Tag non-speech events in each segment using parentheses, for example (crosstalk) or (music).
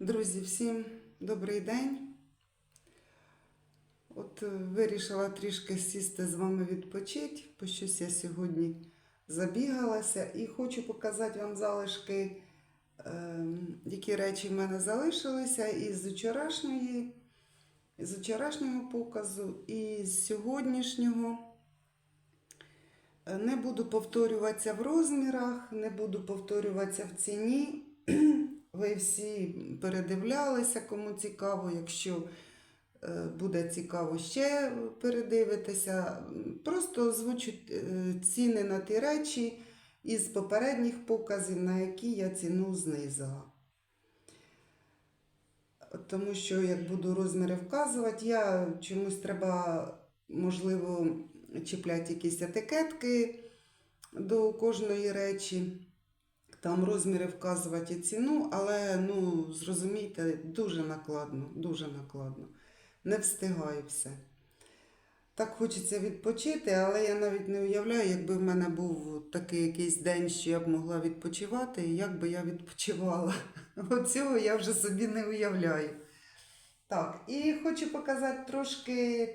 Друзі, всім добрий день. От е, вирішила трішки сісти з вами відпочити, бо щось я сьогодні забігалася і хочу показати вам залишки, е, які речі в мене залишилися із вчорашньої, з вчорашнього показу і з сьогоднішнього. Е, Не буду повторюватися в розмірах, не буду повторюватися в ціні. (clears throat) Ви всі передивлялися, кому цікаво. Якщо е, буде цікаво ще передивитися. Просто озвучу е, ціни на ті речі із попередніх показів, на які я ціну знизила. Тому що, як буду розміри вказувати, я чомусь треба, можливо, чіпляти якісь етикетки до кожної речі там розміри вказувати і ціну, але ну, зрозумійте, дуже накладно, дуже накладно. Не встигаю все. Так хочеться відпочити, але я навіть не уявляю, якби в мене був такий якийсь день, що я б могла відпочивати, і як би я відпочивала. (laughs) Оцього я вже собі не уявляю. Так, і хочу показати трошки.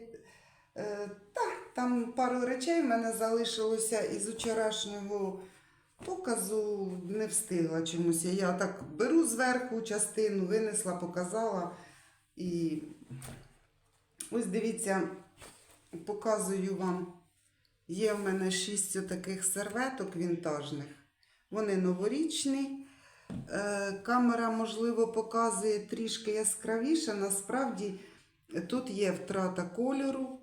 Е, так, там пару речей в мене залишилося із вчорашнього показу не встигла чомусь. Я так беру зверху частину, винесла, показала. І ось дивіться, показую вам. Є в мене шість таких серветок вінтажних. Вони новорічні. Е, Камера, можливо, показує трішки яскравіше. Насправді тут є втрата кольору.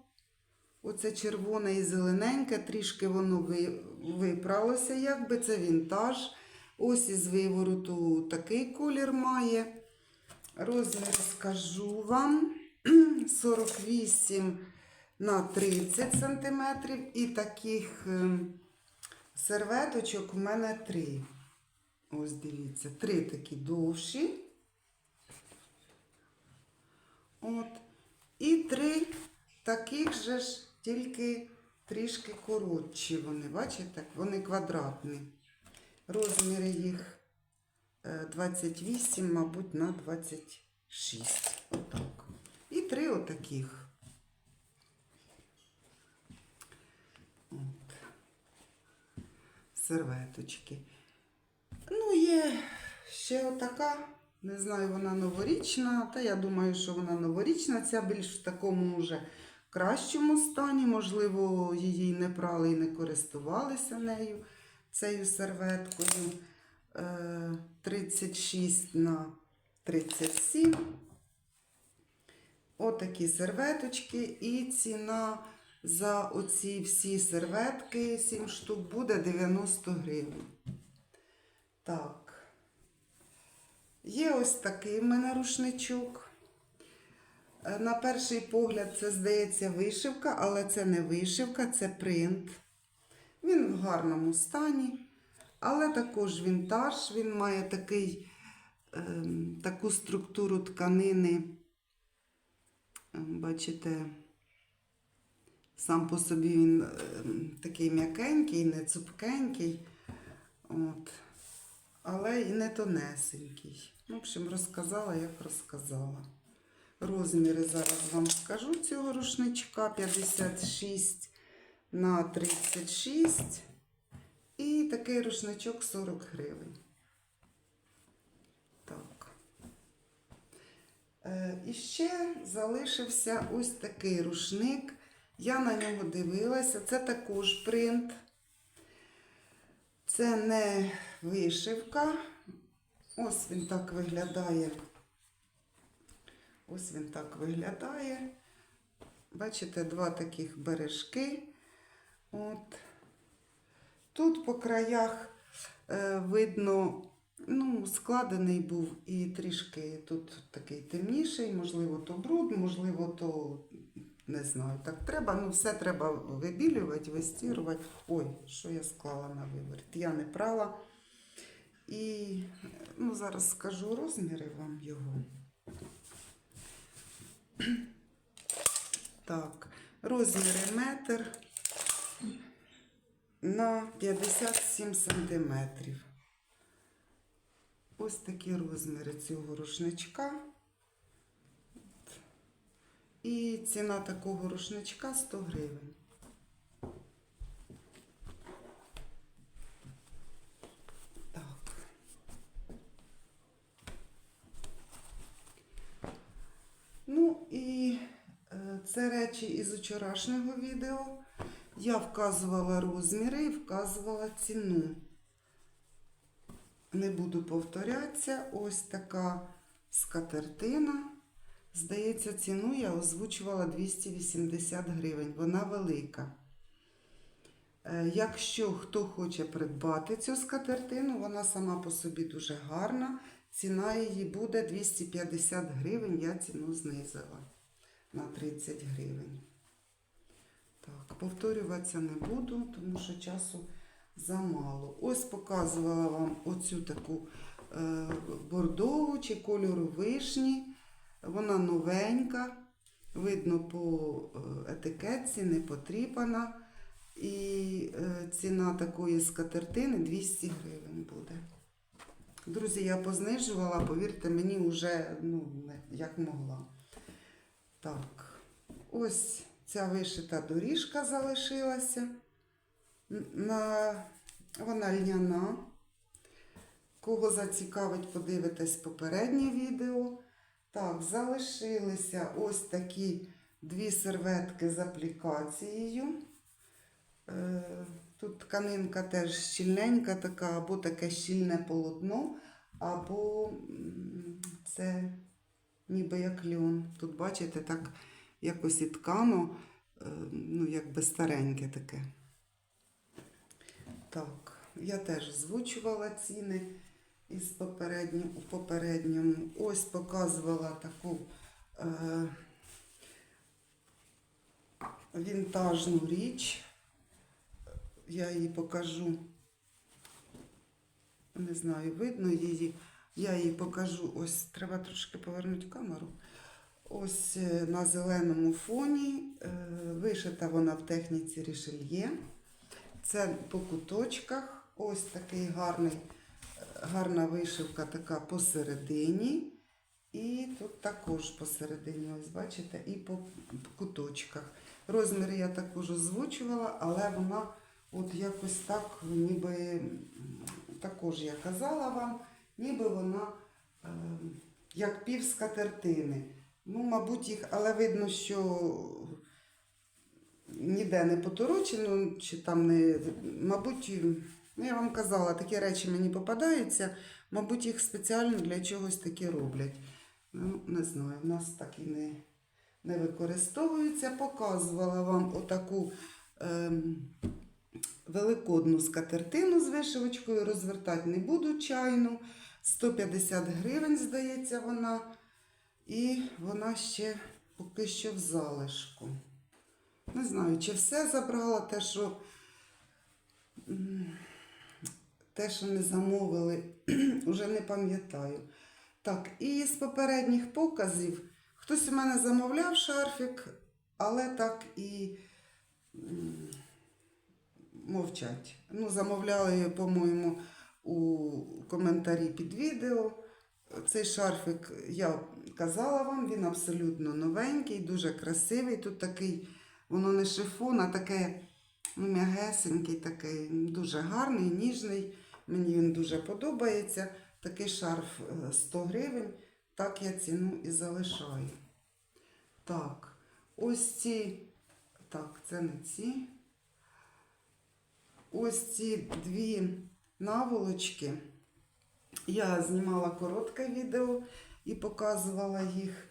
Оце червоне і зелененьке, трішки воно ви- випралося, якби це вінтаж. Ось із вивороту такий колір має. Розмір скажу вам (clears throat) 48 на 30 см. І таких ем, серветочок у мене три. Ось дивіться, три такі довші. От. І три таких же ж, тільки трішки коротші вони, бачите? Вони квадратні. Розміри їх е, 28, мабуть, на 26. Отак. І три отаких. От. Серветочки. Ну, є ще отака. Не знаю, вона новорічна, та я думаю, що вона новорічна. Ця більш в такому вже кращому стані. Можливо, її не прали і не користувалися нею, цією серветкою. Е, 36 на 37. Отакі серветочки. І ціна за оці всі серветки, 7 штук, буде 90 гривень. Так. Є ось такий в мене рушничок. Е, На перший погляд, це здається вишивка, але це не вишивка, це принт. Він в гарному стані, але також вінтаж. Він має такий, ем, таку структуру тканини. Ем, Бачите, сам по собі він ем, такий м'якенький, не цупкенький. От але і не тонесенький. В общем, розказала, як розказала. Розміри зараз вам скажу цього рушничка 56 на 36. І такий рушничок 40 гривень. Так. Е, і ще залишився ось такий рушник. Я на нього дивилася. Це також принт. Це не вишивка. Ось він так виглядає. Ось він так виглядає. Бачите, два таких бережки. От. Тут по краях е, видно, ну, складений був і трішки тут такий темніший, можливо, то бруд, можливо, то не знаю. Так треба, ну все треба вибілювати, вистірувати. Ой, що я склала на виворіт? Я не прала. І ну, зараз скажу розміри вам його. (clears throat) Так, розміри метр на 57 сантиметрів. Ось такі розміри цього рушничка. І ціна такого рушничка 100 гривень. Так. Ну і е, це речі із вчорашнього відео. Я вказувала розміри і вказувала ціну. Не буду повторятися. Ось така скатертина. Здається, ціну я озвучувала 280 гривень. Вона велика. Е, Якщо хто хоче придбати цю скатертину, вона сама по собі дуже гарна. Ціна її буде 250 гривень. Я ціну знизила на 30 гривень. Так, повторюватися не буду, тому що часу замало. Ось показувала вам оцю таку е, бордову чи кольору вишні. Вона новенька, видно по е, етикетці, не потріпана. І е, ціна такої скатертини 200 гривень буде. Друзі, я познижувала, повірте мені, вже ну, як могла. Так, ось ця вишита доріжка залишилася. На... Вона льняна. Кого зацікавить, подивитесь попереднє відео. Так, залишилися ось такі дві серветки з аплікацією. Е, Тут тканинка теж щільненька така, або таке щільне полотно, або це ніби як льон. Тут, бачите, так якось і ткано, е, ну, якби стареньке таке. Так, я теж озвучувала ціни із попередньо, у попередньому. Ось показувала таку е, вінтажну річ. Я її покажу. Не знаю, видно її. Я її покажу. Ось треба трошки повернути камеру. Ось е, на зеленому фоні. Е, Вишита вона в техніці рішельє. Це по куточках. Ось такий гарний, гарна вишивка така посередині. І тут також посередині, ось бачите, і по куточках. Розміри я також озвучувала, але вона от якось так, ніби також я казала вам, ніби вона е, як пів скатертини. Ну, мабуть, їх, але видно, що ніде не поторочено, чи там не. Мабуть, ну, я вам казала, такі речі мені попадаються. Мабуть, їх спеціально для чогось таке роблять. Ну, не знаю, в нас так і не, не використовується. Показувала вам отаку ем, великодну скатертину з вишивочкою. Розвертати не буду чайну. 150 гривень, здається, вона. І вона ще поки що в залишку. Не знаю, чи все забрала те, що, те, що не замовили, (clears throat) вже не пам'ятаю. Так, і з попередніх показів хтось у мене замовляв шарфік, але так і мовчать. Ну, замовляли, по-моєму, у коментарі під відео. Цей шарфик я казала вам, він абсолютно новенький, дуже красивий. Тут такий, воно не шифон, а таке ну, м'ягесенький, такий, дуже гарний, ніжний. Мені він дуже подобається. Такий шарф е, 100 гривень. Так я ціну і залишаю. Так, ось ці, так, це не ці. Ось ці дві наволочки. Я знімала коротке відео і показувала їх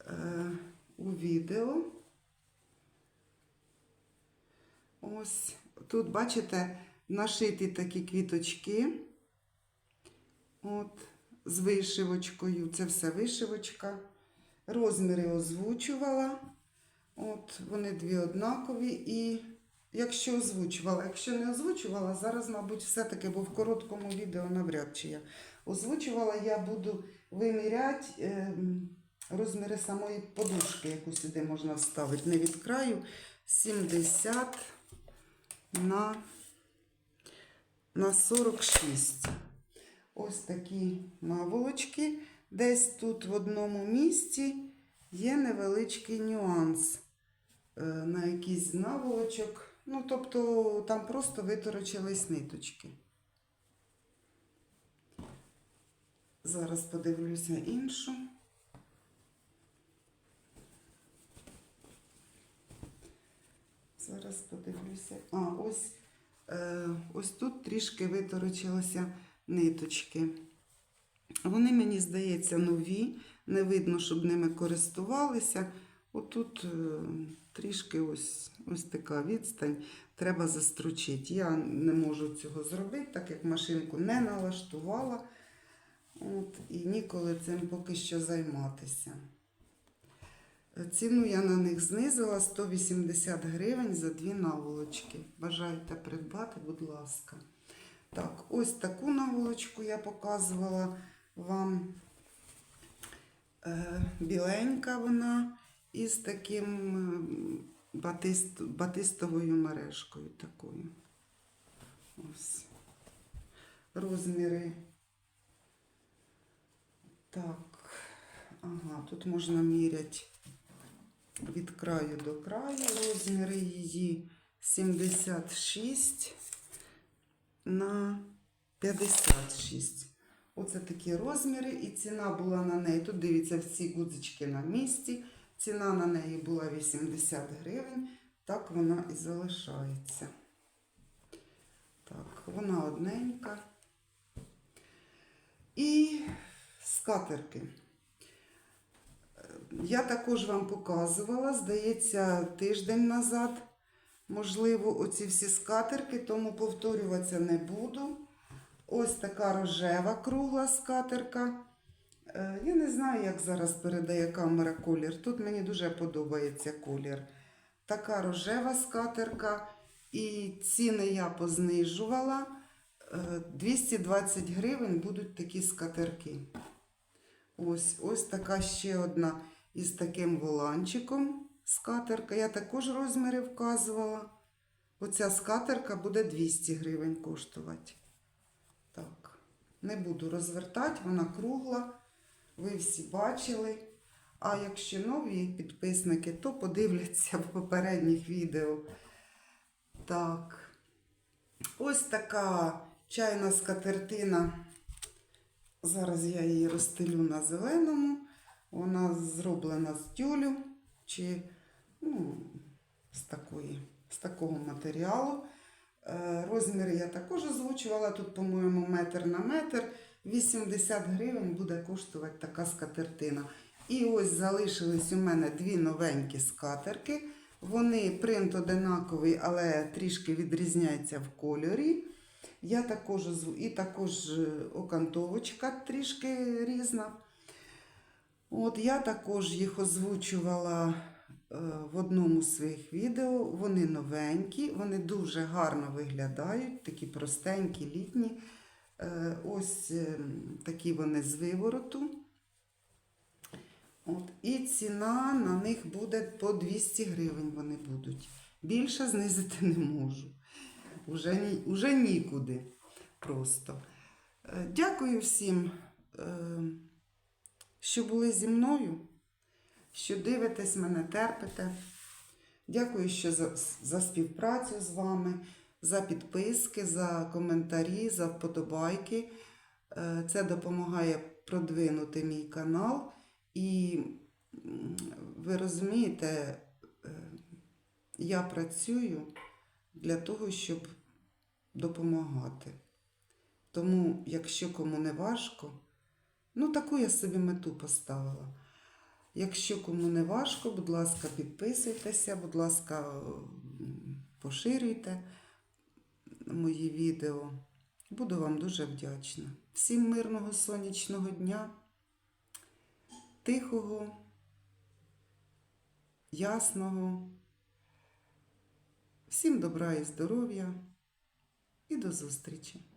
е, у відео. Ось тут, бачите, нашиті такі квіточки. От, з вишивочкою. Це все вишивочка. Розміри озвучувала. От, вони дві однакові. І якщо озвучувала, якщо не озвучувала, зараз, мабуть, все-таки, бо в короткому відео навряд чи я озвучувала, я буду виміряти е, розміри самої подушки, яку сюди можна вставити. Не від краю 70 на, на 46. ось такі наволочки. Десь тут в одному місці є невеличкий нюанс е, на якийсь наволочок. Ну, тобто там просто виторочились ниточки. Зараз подивлюся іншу. Зараз подивлюся. А, ось, е, ось тут трішки виторочилися ниточки. Вони, мені здається, нові. Не видно, щоб ними користувалися. Отут е, трішки ось, ось така відстань. Треба застручити. Я не можу цього зробити, так як машинку не налаштувала. От, і ніколи цим поки що займатися. Ціну я на них знизила 180 гривень за дві наволочки. Бажаєте придбати, будь ласка. Так, ось таку наволочку я показувала вам. Е, біленька вона із таким е, батист, батистовою мережкою такою. Ось. Розміри. Так, ага, тут можна міряти від краю до краю. Розміри її 76 на 56. Оце такі розміри, і ціна була на неї. Тут дивіться, всі гудзички на місці. Ціна на неї була 80 гривень. Так вона і залишається. Так, вона одненька. І скатерки. Я також вам показувала, здається, тиждень назад. Можливо, оці всі скатерки, тому повторюватися не буду. Ось така рожева кругла скатерка. Е, Я не знаю, як зараз передає камера колір. Тут мені дуже подобається колір. Така рожева скатерка. І ціни я познижувала. Е, 220 гривень будуть такі скатерки. Ось, ось така ще одна із таким воланчиком скатерка. Я також розміри вказувала. Оця скатерка буде 200 гривень коштувати. Так, не буду розвертати, вона кругла. Ви всі бачили. А якщо нові підписники, то подивляться в попередніх відео. Так. Ось така чайна скатертина. Зараз я її розстелю на зеленому. Вона зроблена з тюлю чи ну, з, такої, з такого матеріалу. Е, Розміри я також озвучувала. Тут, по-моєму, метр на метр. 80 гривень буде коштувати така скатертина. І ось залишились у мене дві новенькі скатерки. Вони принт одинаковий, але трішки відрізняються в кольорі. Я також і також е, окантовочка трішки різна. От я також їх озвучувала е, в одному з своїх відео. Вони новенькі, вони дуже гарно виглядають, такі простенькі, літні. Е, Ось е, такі вони з вивороту. От, і ціна на них буде по 200 гривень вони будуть. Більше знизити (laughs) не можу. Уже, уже нікуди просто. Е, Дякую всім, що були зі мною, що дивитесь мене, терпите. Дякую, що за, за співпрацю з вами, за підписки, за коментарі, за вподобайки. Е, Це допомагає продвинути мій канал. І ви розумієте, е, я працюю для того, щоб допомагати. Тому, якщо кому не важко, ну таку я собі мету поставила. Якщо кому не важко, будь ласка, підписуйтеся, будь ласка, поширюйте мої відео. Буду вам дуже вдячна. Всім мирного сонячного дня, тихого, ясного. Всім добра і здоров'я і до зустрічі!